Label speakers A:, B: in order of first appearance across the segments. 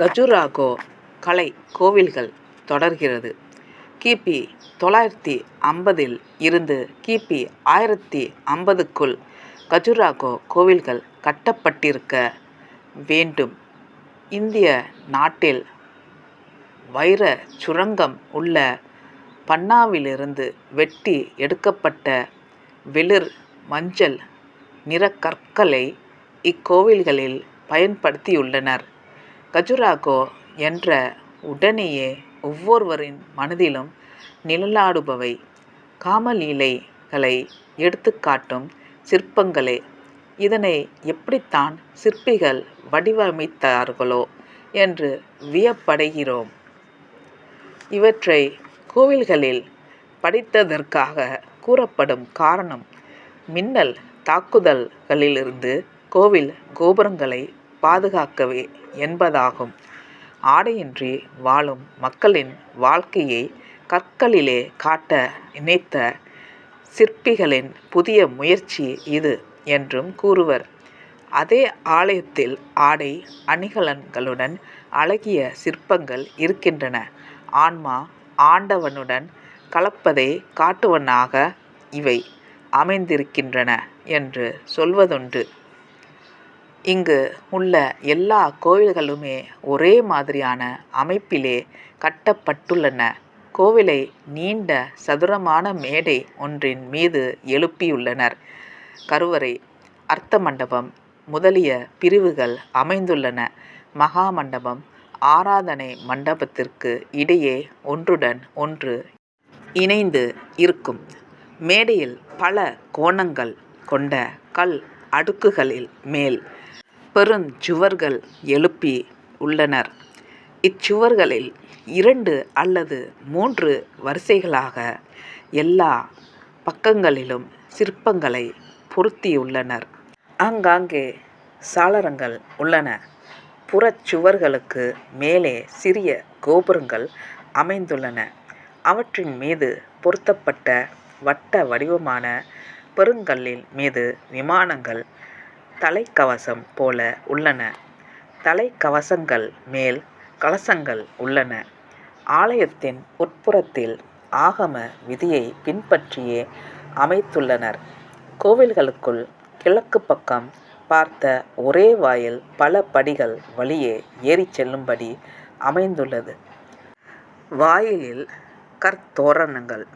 A: கஜுராகோ கலை கோவில்கள் தொடர்கிறது. கிபி தொள்ளாயிரத்தி ஐம்பதில் இருந்து கிபி ஆயிரத்தி ஐம்பதுக்குள் கஜுராகோ கோவில்கள் கட்டப்பட்டிருக்க வேண்டும். இந்திய நாட்டில் வைர சுரங்கம் உள்ள பன்னாவிலிருந்து வெட்டி எடுக்கப்பட்ட வெளிர் மஞ்சள் நிறக்கற்களை இக்கோவில்களில் பயன்படுத்தியுள்ளனர். கஜுராகோ என்ற உடனேயே ஒவ்வொருவரின் மனதிலும் நிழலாடுபவை. காமலீலைகளை எடுத்துக்காட்டும் சிற்பங்களே இதனை எப்படித்தான் சிற்பிகள் வடிவமைத்தார்களோ என்று வியப்படைகிறோம். இவற்றை கோவில்களில் படித்ததற்காக கூறப்படும் காரணம் மின்னல் தாக்குதல்களிலிருந்து கோவில் கோபுரங்களை பாதுகாக்கவே என்பதாகும். ஆடையின்றி வாழும் மக்களின் வாழ்க்கையை கற்களிலே காட்ட நினைத்த சிற்பிகளின் புதிய முயற்சி இது என்றும் கூறுவர். அதே ஆலயத்தில் ஆடை அணிகலன்களுடன் அழகிய சிற்பங்கள் இருக்கின்றன. ஆன்மா ஆண்டவனுடன் கலப்பதை காட்டுவனாக இவை அமைந்திருக்கின்றன என்று சொல்வதுண்டு. இங்கு உள்ள எல்லா கோவில்களுமே ஒரே மாதிரியான அமைப்பிலே கட்டப்பட்டுள்ளன. கோவிலை நீண்ட சதுரமான மேடை ஒன்றின் மீது எழுப்பியுள்ளனர். கருவறை அர்த்த மண்டபம் முதலிய பிரிவுகள் அமைந்துள்ளன. மகா மண்டபம் ஆராதனை மண்டபத்திற்கு இடையே ஒன்றுடன் ஒன்று இணைந்து இருக்கும். மேடையில் பல கோணங்கள் கொண்ட கல் அடுக்குகளில் மேல் பெருஞ்சுவர்கள் எழுப்பி உள்ளனர். இச்சுவர்களில் இரண்டு அல்லது மூன்று வரிசைகளாக எல்லா பக்கங்களிலும் சிற்பங்களை பொருத்தியுள்ளனர். ஆங்காங்கே சாளரங்கள் உள்ளன. புறச்சுவர்களுக்கு மேலே சிறிய கோபுரங்கள் அமைந்துள்ளன. அவற்றின் மீது பொருத்தப்பட்ட வட்ட வடிவமான பெருங்கல்லின் மீது விமானங்கள் தலைக்கவசம் போல உள்ளன. தலைக்கவசங்கள் மேல் கலசங்கள் உள்ளன. ஆலயத்தின் உட்புறத்தில் ஆகம விதியை பின்பற்றியே அமைத்துள்ளனர். கோவில்களுக்குள் கிழக்கு பக்கம் பார்த்த ஒரே வாயில் பல படிகள் வழியே ஏறிச் செல்லும்படி அமைந்துள்ளது. வாயிலில் கற்தோரணங்கள்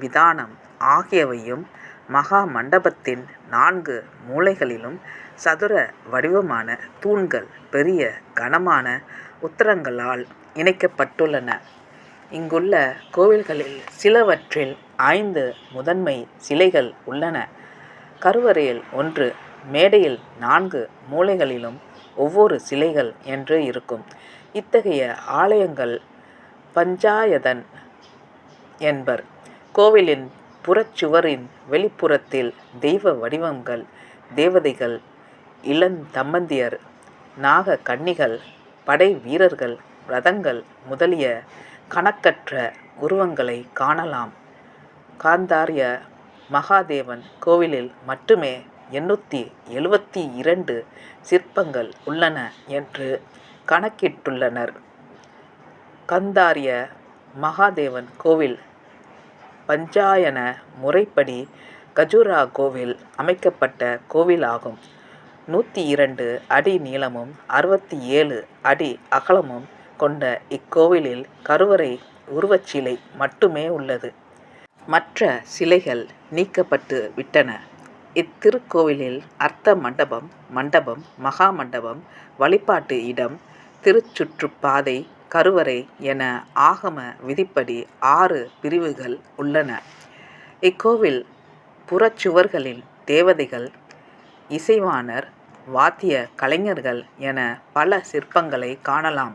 A: விதானம் ஆகியவையும் மகா மண்டபத்தின் நான்கு மூலைகளிலும் சதுர வடிவமான தூண்கள் பெரிய கனமான உத்தரங்களால் இணைக்கப்பட்டுள்ளன. இங்குள்ள கோவில்களில் சிலவற்றில் ஐந்து முதன்மை சிலைகள் உள்ளன. கருவறையில் ஒன்று மேடையில் நான்கு மூலைகளிலும் ஒவ்வொரு சிலைகள் என்று இருக்கும். இத்தகைய ஆலயங்கள் பஞ்சாயதன் என்பர். கோவிலின் புறச்சுவரின் வெளிப்புறத்தில் தெய்வ வடிவங்கள் தேவதைகள் இளந்தம்பதியர் நாக கன்னிகள் படை வீரர்கள் ரதங்கள் முதலிய கணக்கற்ற உருவங்களை காணலாம். காந்தாரிய மகாதேவன் கோவிலில் மட்டுமே எண்ணூற்றி எழுபத்தி இரண்டு சிற்பங்கள் உள்ளன என்று கணக்கிட்டுள்ளனர். கந்தாரிய மகாதேவன் கோவில் பஞ்சாயன முறைப்படி கஜுராஹோவில் அமைக்கப்பட்ட கோவிலாகும். நூற்றி இரண்டு அடி நீளமும் அறுபத்தி ஏழு அடி அகலமும் கொண்ட இக்கோவிலில் கருவறை உருவச்சிலை மட்டுமே உள்ளது. மற்ற சிலைகள் நீக்கப்பட்டு விட்டன. இத்திருக்கோவிலில் அர்த்த மண்டபம் மண்டபம் மகா மண்டபம் வழிபாட்டு இடம் திருச்சுற்றுப்பாதை கருவறை என ஆகம விதிப்படி ஆறு பிரிவுகள் உள்ளன. இக்கோவில் புறச்சுவர்களில் தேவதைகள் இசைவாணர் வாத்திய கலைஞர்கள் என பல சிற்பங்களை காணலாம்.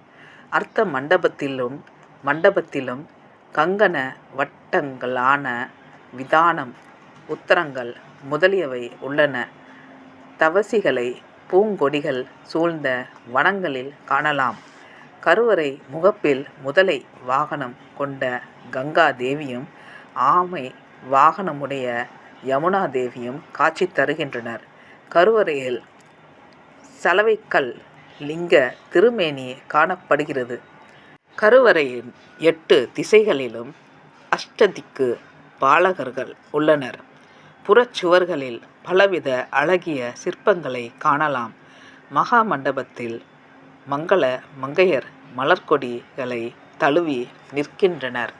A: அர்த்த மண்டபத்திலும் மண்டபத்திலும் கங்கண வட்டங்களான விதானம் உத்தரங்கள் முதலியவை உள்ளன. தவசிகளை பூங்கொடிகள் சூழ்ந்த வனங்களில் காணலாம். கருவறை முகப்பில் முதலை வாகனம் கொண்ட கங்கா தேவியும் ஆமை வாகனமுடைய யமுனா தேவியும் காட்சி தருகின்றனர். கருவறையில் சலவைக்கல் லிங்க திருமேனி காணப்படுகிறது. கருவறையின் எட்டு திசைகளிலும் அஷ்டதிக்கு பாலகர்கள் உள்ளனர். புறச்சுவர்களில் பலவித அழகிய சிற்பங்களை காணலாம். மகா மண்டபத்தில் மங்கள மங்கையர் மலர்க்கொடிகளை தழுவி நிற்கின்றனர்.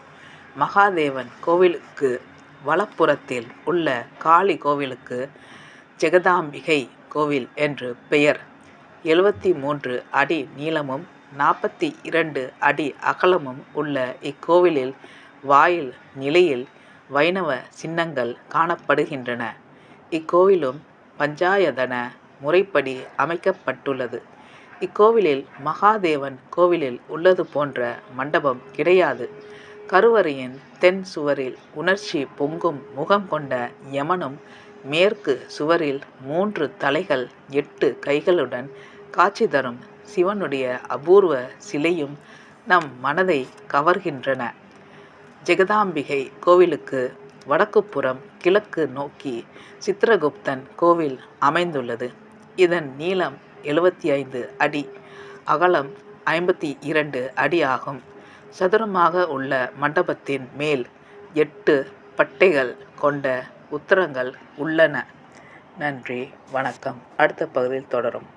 A: மகாதேவன் கோவிலுக்கு வலப்புறத்தில் உள்ள காளி கோவிலுக்கு ஜெகதாம்பிகை கோவில் என்று பெயர். எழுபத்தி மூன்று அடி நீளமும் நாற்பத்தி இரண்டு அடி அகலமும் உள்ள இக்கோவிலில் வாயில் நிலையில் வைணவ சின்னங்கள் காணப்படுகின்றன. இக்கோவிலும் பஞ்சாயதன முறைப்படி அமைக்கப்பட்டுள்ளது. இக்கோவிலில் மகாதேவன் கோவிலில் உள்ளது போன்ற மண்டபம் கிடையாது. கருவறையின் தென் சுவரில் உணர்ச்சி பொங்கும் முகம் கொண்ட யமனும் மேற்கு சுவரில் மூன்று தலைகள் எட்டு கைகளுடன் காட்சி தரும் சிவனுடைய அபூர்வ சிலையும் நம் மனதை கவர்கின்றன. ஜெகதாம்பிகை கோவிலுக்கு வடக்குப்புறம் கிழக்கு நோக்கி சித்திரகுப்தன் கோவில் அமைந்துள்ளது. இதன் நீளம் எழுபத்தி ஐந்து அடி. அகலம் ஐம்பத்தி இரண்டு அடி ஆகும். சதுரமாக உள்ள மண்டபத்தின் மேல் எட்டு பட்டைகள் கொண்ட உத்தரங்கள் உள்ளன. நன்றி வணக்கம். அடுத்த பகுதியில் தொடரும்.